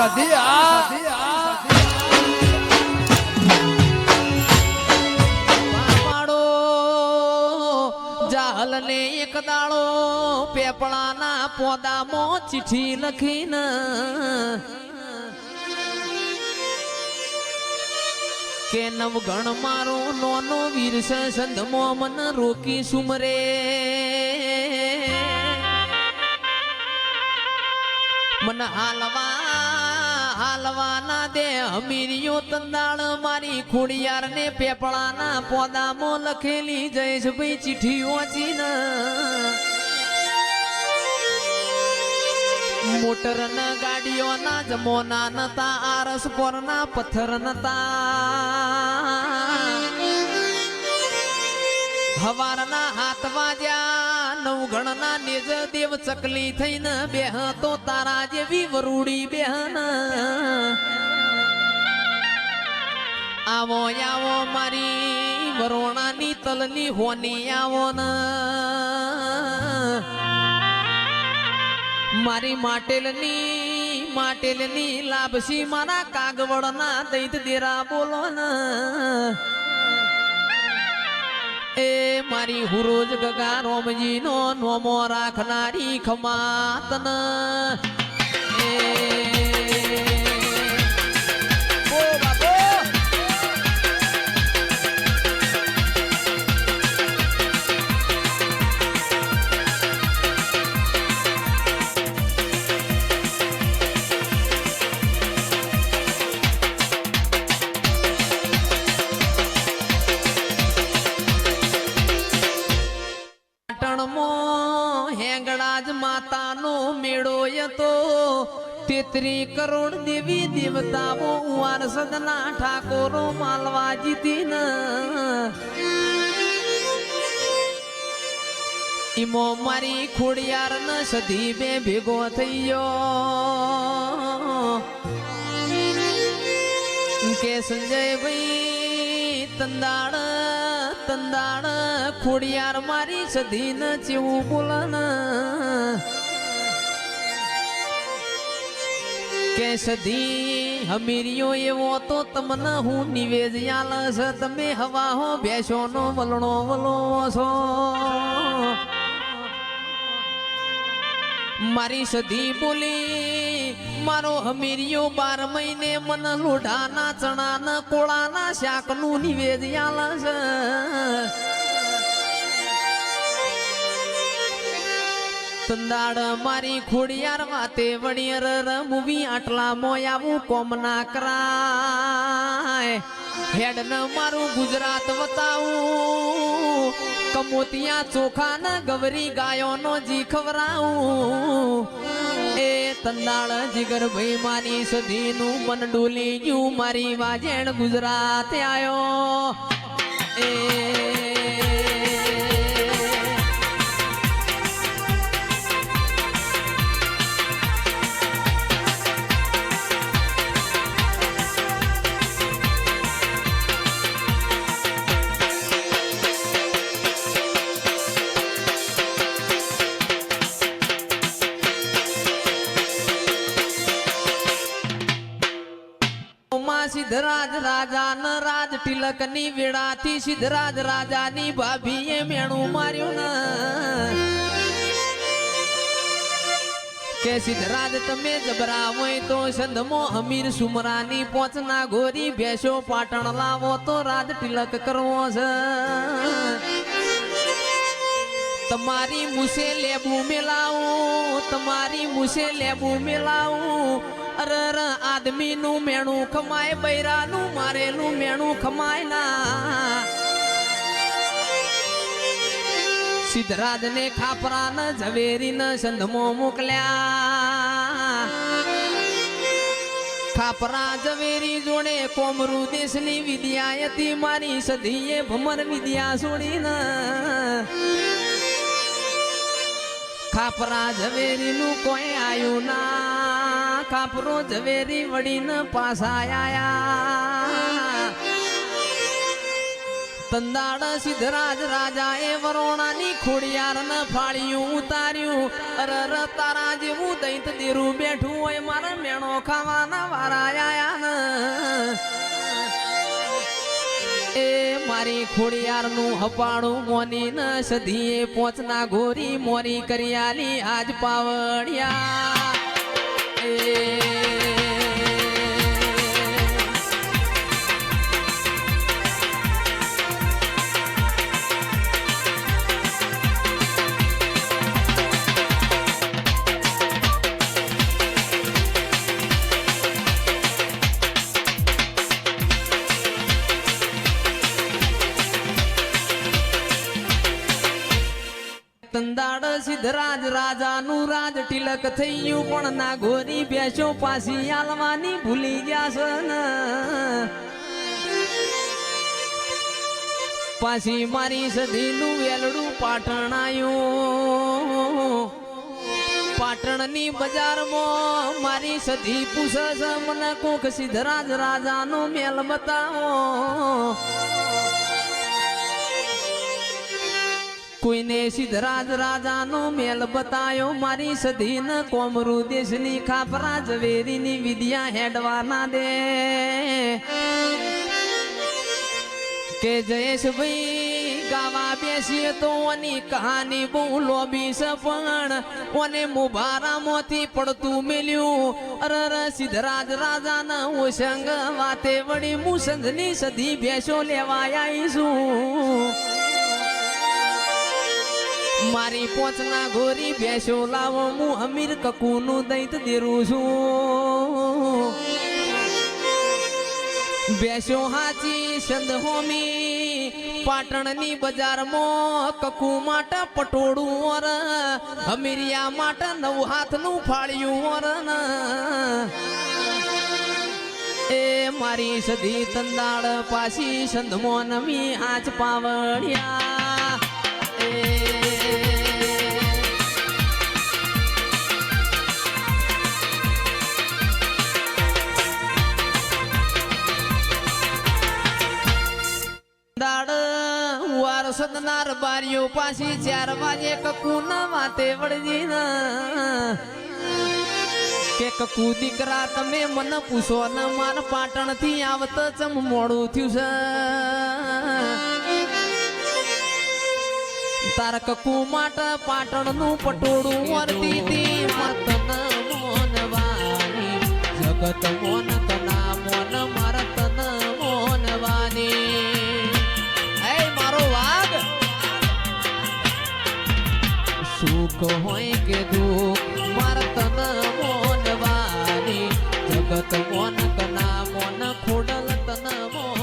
સધી, આ. પાડો જાહલ ને એક દાડો પેપળાના પોદામાં ચિઠ્ઠી લખીને. કે નવગણ મારો નોનો વીર સંધમો મન રોકી સુમરે. મન હાલવા હાલવાના દે, અમીરિયો તંદાળ મારી ખોડિયાર ને પેપળાના પોદામાં લખેલી જઈશ ભાઈ ચીઠી વાંચી મોટર ન ગાડીઓના જમોના નતા, આરસ પરના પથ્થર નતા. હવારના હાથ વાજ્યા. નવગણના નેજ દેવ ચકલી થઈને બેહ તો તારા જેવી વરુડી બેહન આવો આવો મારી વરોણાની તલની હોની આવો ન મારી માટેલની માટેલની લાભસી મારા કાગવડના દૈત દેરા બોલો ના એ મારી હુરોજ ગગા રોમજી નો નોમો રાખનારી ખમાતન. તેત્રી કરોડ દેવી દેવતાઓ ઉવાર સદના ઠાકોરો માલવા જીતી ઈમો મારી ખોડિયાર ન સધી બે ભેગો થઈ ગયો કે સંજયભાઈ, તંદાળ તંદાળ, ખોડિયાર મારી સધી ન ચેવું બોલન. કે સધી હમીરિયો એવો તો તમને હું નિવેદ આલ છે. તમે હવા હો બેસો નો વલણો વલો છો. મારી સધી બોલી, મારો હમીરિયો બાર મહિને મન લોઢાના ચણાના કોળાના શાકનું નિવેદ આલ છે. તંદાડ મારી ખોડિયાર વાતે વણિયર રમવી આટલા મોયાવું કોમ ના કરાય. હેડ ન મારું ગુજરાત વતાવું. કમોતિયા ચોખા ના ગવરી ગાયો નો જી ખવરાવું. એ તંદાળ જીગર ભાઈ મારી સધીનું મન ડોલી ગયું. મારી વાજેણ ગુજરાત આયો. એ સિદ્ધરાજ રાજા ન રાજ તિલકની વેળાથી સિદ્ધરાજ રાજાની ભાભીએ મેણું માર્યું ને. કે સિદ્ધરાજ, તમે જબરા હોય તો સંધમો હમીર સુમરાની પોચના ગોરી ભેસો પાટણ લાવો તો રાજ તિલક કરવો છે. તમારી મુસે લેબુ મેલાવું, તમારી મુસે લેબુ મેલાવું અરે અરે આદમીનું મેણું ખમાય, બૈરાનું મારેલું મેણું ખમાય ના. સિદ્ધરાજ ને ખાપરા ન ઝવેરી ન સંધમો મોકલ્યા. ખાપરા ઝવેરી જોડે કોમરુ દેશની વિદ્યા હતી મારી સધીએ ભમર વિદ્યા છોડીને ખાપરા ઝવેરી નું કોઈ આયું ના. ખાપરો ઝવેરી વળીને પાછા આયા તંદાડ સિદ્ધરાજ રાજા એ વરોણાની ખોડિયાર ન ફાળ્યું, ઉતાર્યું. અરર તારા જેવું દૈત દેરું બેઠું હોય, મારા મેણો ખાવાના વારા આયા ન એ મારી ખોડિયાર નું હપાણું મોની ન સધીએ, પોચના ઘોરી મોરી કરિયાલી આજ પાવડિયા. એ તંદાડ સિદ્ધરાજ રાજાનું રાજ તિલક થઈ ગયું પણ ના ઘોરી બેસો પાછી આલવાની ભૂલી ગયા છે પાછી મારી સધીનું વેલડું પાટણ આયું. પાટણની બજારમાં મારી સધી પૂછે છે મને કોક સિદ્ધરાજ રાજાનો મેલ બતાવો. કોઈને સિદ્ધરાજ રાજાનો મેલ બતાયો. મારી સધીન કોમરુ દેશની ખાપરા ઝવેરીની વિદ્યા હેડવાના દે. કે જયેશભાઈ ગાવા બેસીએ તો ઓની કહાની બહુ લોબી પણ ઓને મુભારામાંથી પડતું મેલ્યું. અરર સિદ્ધરાજ રાજાના સંગ વાતે વળી મુસંજની સધી ભેંસો લેવા આવીશું. મારી પોચના ગોરી બેસો, લાવો હું અમીર કકુનું દૈત દેરું છું. ભેંસો હાચી સંદ હોમી, પાટણની બજારમાં કકુ માટે પટોળું વર અમીરિયા માટે નવ હાથનું ફાળ્યું ઓર. એ મારી સધી તંદાળ પાછી સંધમો નમી આચ પાવડિયા વાર સદનાર બારીઓ પાછી ચાર વાગે કકુ ના વાતે વળજી ના કે કકુ દીકરા તમે મને પૂછો ને માર પાટણથી આવત ચમ મોડું થયું છે તાર કકુ માટે પાટણનું પટોળું વરતી તી મતન મોનવાની જગત મોન તના મોન માર સુખ હોય કે દુઃખ વર્તન મોનવાની જગત મોન કના મોન ખોડલ તન મોન.